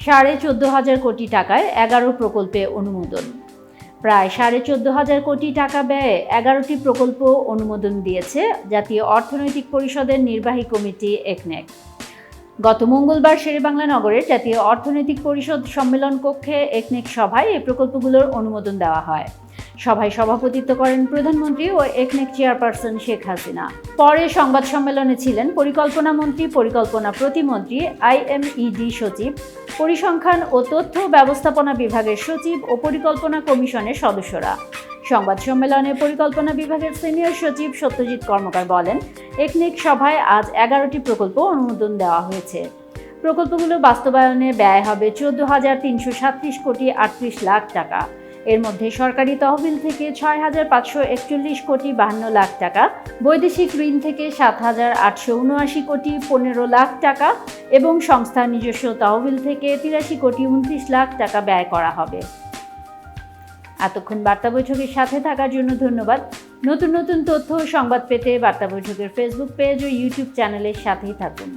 সাড়ে চোদ্দ হাজার কোটি টাকায় এগারো প্রকল্পে অনুমোদন। প্রায় সাড়ে চোদ্দ হাজার কোটি টাকা ব্যয়ে এগারোটি প্রকল্প অনুমোদন দিয়েছে জাতীয় অর্থনৈতিক পরিষদের নির্বাহী কমিটি একনেক। গত মঙ্গলবার শেরেবাংলা নগরের জাতীয় অর্থনৈতিক পরিষদ সম্মেলন কক্ষে একনেক সভায় এই প্রকল্পগুলোর অনুমোদন দেওয়া হয়। সভায় সভাপতিত্ব করেন প্রধানমন্ত্রী ও একনেক চেয়ারপারসন শেখ হাসিনা। পরে সংবাদ সম্মেলনে ছিলেন পরিকল্পনা মন্ত্রী, পরিকল্পনা প্রতিমন্ত্রী, আইএমইডি সচিব, পরিসংখ্যান ও তথ্য ব্যবস্থাপনা বিভাগের সচিব ও পরিকল্পনা কমিশনের সদস্যরা। সংবাদ সম্মেলনে পরিকল্পনা বিভাগের সিনিয়র সচিব সত্যজিৎ কর্মকার বলেন একনেক সভায় আজ এগারোটি প্রকল্প অনুমোদন দেওয়া হয়েছে। প্রকল্পগুলো বাস্তবায়নে ব্যয় হবে চোদ্দ হাজার তিনশো সাতত্রিশ কোটি আটত্রিশ লাখ টাকা। এর মধ্যে সরকারি তহবিল থেকে ছয় হাজার পাঁচশো একচল্লিশ কোটি বাহান্ন লাখ টাকা, বৈদেশিক ঋণ থেকে সাত হাজার আটশো উনআশি কোটি পনেরো লাখ টাকা এবং সংস্থার নিজস্ব তহবিল থেকে তিরাশি কোটি উনত্রিশ লাখ টাকা ব্যয় করা হবে। এতক্ষণ বার্তা বৈঠকের সাথে থাকার জন্য ধন্যবাদ। নতুন নতুন তথ্য সংবাদ পেতে বার্তা বৈঠকের ফেসবুক পেজ ও ইউটিউব চ্যানেলের সাথেই থাকুন।